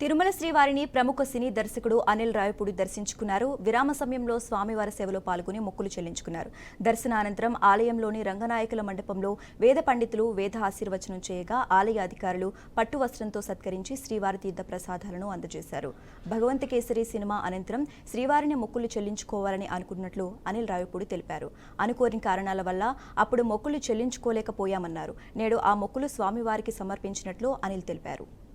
తిరుమల శ్రీవారిని ప్రముఖ సినీ దర్శకుడు అనిల్ రాయపూడి దర్శించుకున్నారు. విరామ సమయంలో స్వామివారి సేవలో పాల్గొని మొక్కులు చెల్లించుకున్నారు. దర్శనానంతరం ఆలయంలోని రంగనాయకుల మండపంలో వేద పండితులు వేద ఆశీర్వచనం చేయగా ఆలయ అధికారులు పట్టు వస్త్రంతో సత్కరించి శ్రీవారి తీర్థ ప్రసాదాలను అందజేశారు. భగవంత కేసరి సినిమా అనంతరం శ్రీవారిని మొక్కులు చెల్లించుకోవాలని అనుకున్నట్లు అనిల్ రాయపూడి తెలిపారు. అనుకోని కారణాల వల్ల అప్పుడు మొక్కులు చెల్లించుకోలేకపోయామన్నారు. నేడు ఆ మొక్కులు స్వామివారికి సమర్పించినట్లు అనిల్ తెలిపారు.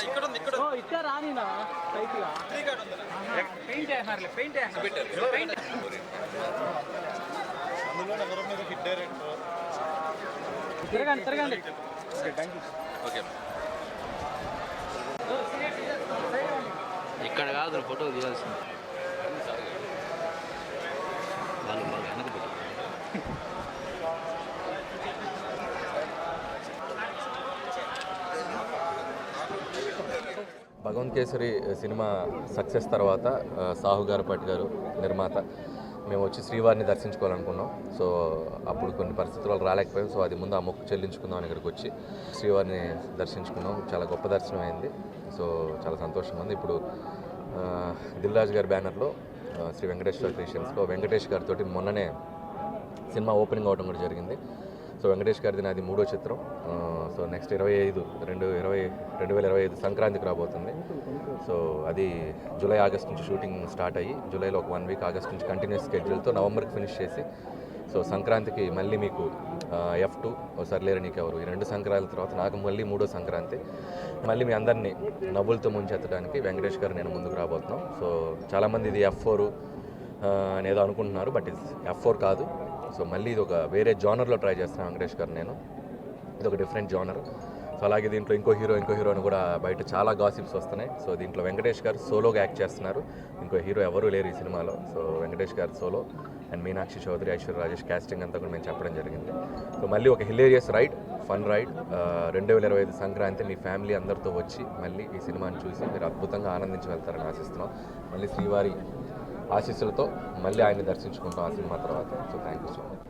ఇక్కడ ఉంది ఇక్కడ పెయింట్ వేసినారులే పెయింట్ వేసినారు పెయింట్ తిరగండి తిరగండి ఓకే ఇక్కడ కాదు ఫోటో తీయాల్సింది భగవంత్ కేసరి సినిమా సక్సెస్ తర్వాత సాహుగారు సాహు గారు నిర్మాత మేము వచ్చి శ్రీవారిని దర్శించుకోవాలనుకున్నాం. సో అప్పుడు కొన్ని పరిస్థితుల వల్ల రాలేకపోయాం. సో అది ముందు ఆ మొక్కు చెల్లించుకుందాం ఇక్కడికి వచ్చి శ్రీవారిని దర్శించుకున్నాం. చాలా గొప్ప దర్శనం అయింది. సో చాలా సంతోషంగా ఉంది. ఇప్పుడు ఆ, దిల్ గారి బ్యానర్లో శ్రీ వెంకటేశ్వర క్రియేషన్స్లో వెంకటేష్ గారితో మొన్ననే సినిమా ఓపెనింగ్ అవడం కూడా జరిగింది. సో వెంకటేష్ గారిది నాది మూడో చిత్రం. సో నెక్స్ట్ ఇరవై ఐదు రెండు ఇరవై రెండు వేల ఇరవై ఐదు సంక్రాంతికి రాబోతుంది. సో అది జూలై ఆగస్ట్ నుంచి షూటింగ్ స్టార్ట్ అయ్యి జూలైలో ఒక వన్ వీక్ ఆగస్ట్ నుంచి కంటిన్యూస్ స్కెడ్యూల్తో నవంబర్కి ఫినిష్ చేసి సో సంక్రాంతికి మళ్ళీ మీకు ఎఫ్ టూ ఒకసారి లేరు నీకెవరు ఈ రెండు సంక్రాంతి తర్వాత నాకు మళ్ళీ మూడో సంక్రాంతి. మళ్ళీ మీ అందరినీ నవ్వులతో ముంచెత్తడానికి వెంకటేష్ గారు నేను ముందుకు రాబోతున్నాం. సో చాలామంది ఇది ఎఫ్ ఫోర్ అనేదో అనుకుంటున్నారు బట్ ఇది ఎఫ్ ఫోర్ కాదు. సో మళ్ళీ ఇది ఒక వేరే జానర్లో ట్రై చేస్తాను వెంకటేష్ గారు నేను. ఇది ఒక డిఫరెంట్ జానర్ సో అలాగే దీంట్లో ఇంకో హీరో ఇంకో హీరో అని కూడా బయట చాలా గాసిప్స్ వస్తున్నాయి. సో దీంట్లో వెంకటేష్ గారు సోలోగా యాక్ట్ చేస్తున్నారు. ఇంకో హీరో ఎవరూ లేరు ఈ సినిమాలో. So Venkatesh garu solo. And Meenakshi Chaudhary Aishwarya Rajesh casting అంతా కూడా మేము చెప్పడం జరిగింది. సో మళ్ళీ ఒక హిలేరియస్ రైడ్ ఫన్ రైడ్ రెండు వేల ఇరవై ఐదు సంక్రాంతి మీ ఫ్యామిలీ అందరితో వచ్చి మళ్ళీ ఈ సినిమాని చూసి మీరు అద్భుతంగా ఆనందించి వెళ్తారని ఆశిస్తున్నాం. మళ్ళీ శ్రీవారి ఆశీస్సులతో మళ్ళీ ఆయన్ని దర్శించుకుంటాం ఆ సినిమా తర్వాత. So thank you so much